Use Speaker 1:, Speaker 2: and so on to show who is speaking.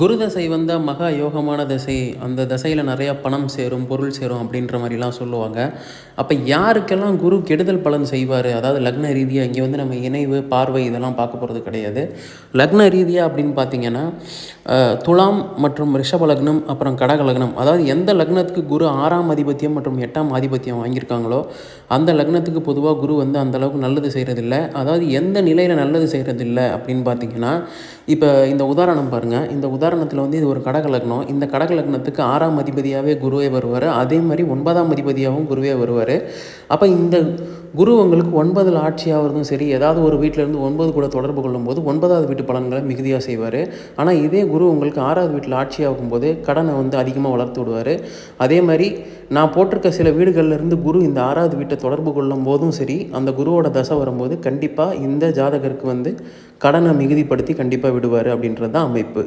Speaker 1: குரு தசை வந்தால் மகா யோகமான தசை. அந்த தசையில் நிறையா பணம் சேரும் பொருள் சேரும் அப்படின்ற மாதிரிலாம் சொல்லுவாங்க. அப்போ யாருக்கெல்லாம் குரு கெடுதல் பலன் செய்வார்? அதாவது லக்ன ரீதியாக இங்கே வந்து நம்ம இணைவு பார்வை இதெல்லாம் பார்க்க போகிறது கிடையாது. லக்ன ரீதியாக அப்படின்னு பார்த்தீங்கன்னா துலாம் மற்றும் ரிஷப லக்னம் அப்புறம் கடக லக்னம். அதாவது எந்த லக்னத்துக்கு குரு ஆறாம் ஆதிபத்தியம் மற்றும் எட்டாம் ஆதிபத்தியம் வாங்கியிருக்காங்களோ அந்த லக்னத்துக்கு பொதுவாக குரு வந்து அந்த அளவுக்கு நல்லது செய்கிறதில்ல அதாவது எந்த நிலையில் நல்லது செய்கிறதில்ல அப்படின்னு பார்த்தீங்கன்னா இப்போ இந்த உதாரணம் பாருங்கள் இந்த உதாரணம் உதாரணத்தில் வந்து இது ஒரு கடக லக்னம். இந்த கடக லக்னத்துக்கு ஆறாம் அதிபதியாகவே குருவே வருவார். அதே மாதிரி ஒன்பதாம் அதிபதியாகவும் குருவே வருவார். அப்போ இந்த குரு உங்களுக்கு ஒன்பதில் ஆட்சியாகிறதும் சரி ஏதாவது ஒரு வீட்டில் இருந்து ஒன்பது கூட தொடர்பு கொள்ளும்போது ஒன்பதாவது வீட்டு பலன்களை மிகுதியாக செய்வார். ஆனால் இதே குரு உங்களுக்கு ஆறாவது வீட்டில் ஆட்சியாகும் போது கடனை வந்து அதிகமாக வளர்த்து விடுவார். அதே மாதிரி நான் போட்டிருக்க சில வீடுகள்லேருந்து குரு இந்த ஆறாவது வீட்டை தொடர்பு கொள்ளும் போதும் சரி அந்த குருவோட தசை வரும்போது கண்டிப்பாக இந்த ஜாதகருக்கு வந்து கடனை மிகுதிப்படுத்தி கண்டிப்பாக விடுவார் அப்படின்றது தான் அமைப்பு.